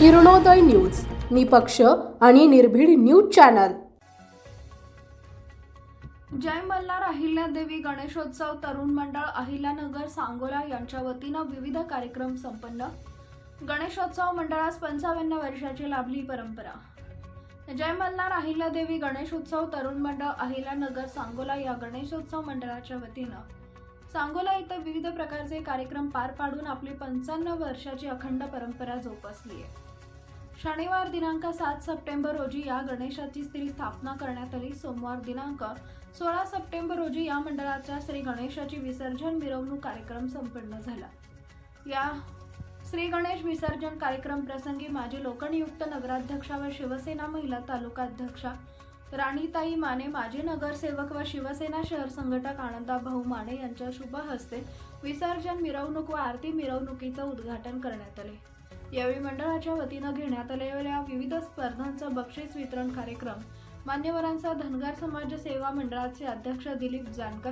Kiranoday news निपक्ष आणि निर्भीड न्यूज चॅनल. जय मल्हार अहिल्यादेवी गणेशोत्सव तरुण मंडळ अहिल्यानगर सांगोला यांच्या वतीनं विविध कार्यक्रम संपन्न. गणेशोत्सव मंडळास पंचावन्न वर्षाची लाभली परंपरा. जय मल्हार अहिल्यादेवी गणेशोत्सव तरुण मंडळ अहिल्यानगर सांगोला या गणेशोत्सव मंडळाच्या वतीनं. सांगोला इथं विविध प्रकारचे कार्यक्रम पार पाडून आपली पंचावन्न वर्षाची अखंड परंपरा जोपासली आहे शनिवार दिनांक सात सप्टेंबर रोजी या गणेशाची स्त्री स्थापना करण्यात आली. सोमवार दिनांक सोळा सप्टेंबर रोजी या मंडळाच्या श्री गणेशाची विसर्जन मिरवणूक कार्यक्रम संपन्न झाला. या श्री गणेश विसर्जन कार्यक्रम प्रसंगी माजी लोकनियुक्त नगराध्यक्षा व शिवसेना महिला तालुका अध्यक्षा राणीताई माने माजी नगरसेवक व शिवसेना शहर संघटक आनंदा भाऊ माने यांच्या शुभ हस्ते विसर्जन मिरवणूक व आरती मिरवणुकीचं उद्घाटन करण्यात आले. यावेळी मंडळाच्या वतीनं घेण्यात आलेल्या विविध स्पर्धांचा बक्षीस वितरण कार्यक्रम मान्यवरांचा धनगर समाज सेवा मंडळाचे अध्यक्ष दिलीप जानकर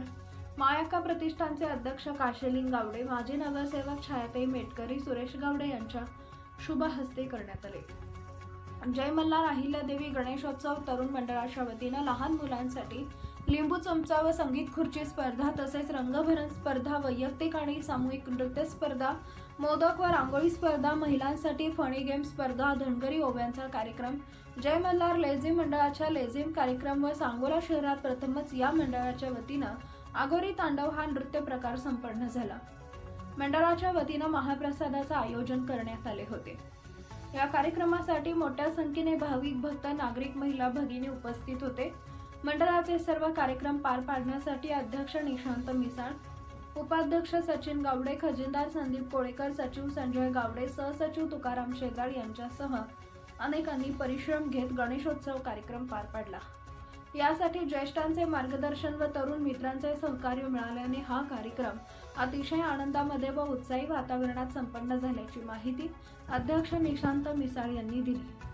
मायाका प्रतिष्ठानचे अध्यक्ष काशेलिंग गावडे माजी नगरसेवक छायाताई मेटकरी सुरेश गावडे यांच्या शुभ हस्ते करण्यात आले. जय मल्हार अहिल्यादेवी गणेशोत्सव तरुण मंडळाच्या वतीनं लहान मुलांसाठी लिंबू चमचा व संगीत खुर्ची स्पर्धा तसेच रंगभरण स्पर्धा वैयक्तिक आणि सामूहिक नृत्य स्पर्धा मोदक व रांगोळी स्पर्धा महिलांसाठी फणी गेम स्पर्धा धनगरी ओव्यांचा कार्यक्रम. जय मल्हार लेझिम मंडळाच्या लेझिम कार्यक्रम व सांगोला शहरात प्रथमच या मंडळाच्या वतीनं आगोरी तांडव हा नृत्य प्रकार संपन्न झाला. मंडळाच्या वतीनं महाप्रसादाचं आयोजन करण्यात आले होते. या कार्यक्रमासाठी मोठ्या संख्येने भाविक भक्त नागरिक महिला भगिनी उपस्थित होते. मंडळाचे सर्व कार्यक्रम पार पाडण्यासाठी अध्यक्ष निशांत मिसाळ उपाध्यक्ष सचिन गावडे खजिनदार संदीप कोळेकर सचिव संजय गावडे सहसचिव तुकाराम शेजाळ यांच्यासह अनेकांनी परिश्रम घेत गणेशोत्सव कार्यक्रम पार पाडला. यासाठी ज्येष्ठांचे मार्गदर्शन व तरुण मित्रांचे सहकार्य मिळाल्याने हा कार्यक्रम अतिशय आनंदामध्ये व उत्साही वातावरणात संपन्न झाल्याची माहिती अध्यक्ष निशांत मिसाळ यांनी दिली.